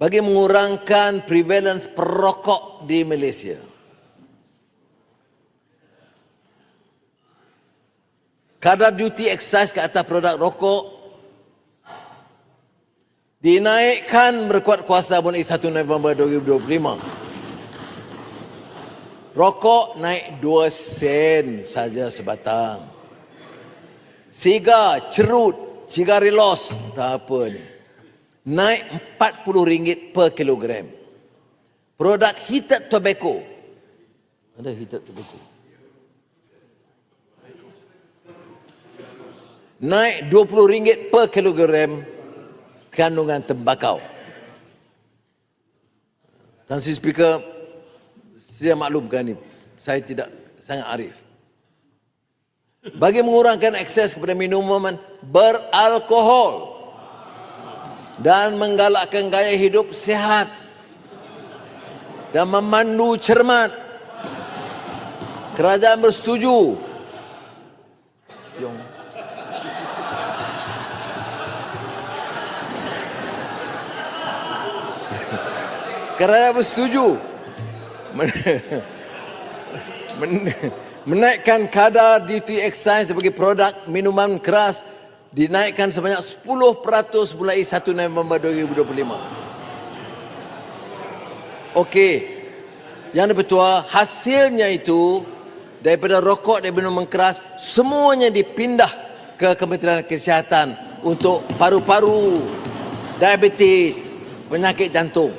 bagi mengurangkan prevalence perokok di Malaysia. Kadar duty excise ke atas produk rokok dinaikkan berkuat kuasa mulai 1 November 2025. Rokok naik 2 sen saja sebatang. Sigar, cerut, cigarilos, tak apa ni. Naik RM40 per kilogram. Produk heated tobacco. Ada heated tobacco. Naik RM20 per kilogram kandungan tembakau. Tan Sri Speaker, saya maklumkan ini. Saya tidak sangat arif. Bagi mengurangkan akses kepada minuman beralkohol dan menggalakkan gaya hidup sehat. Dan memandu cermat, kerajaan bersetuju. Kerajaan bersetuju. Men- men- menaikkan kadar duty excise sebagai produk minuman keras dinaikkan sebanyak 10% mulai 1 November 2025. Okey. Yang dipertua hasilnya itu daripada rokok dan minuman keras semuanya dipindah ke Kementerian Kesihatan untuk paru-paru, diabetes, penyakit jantung.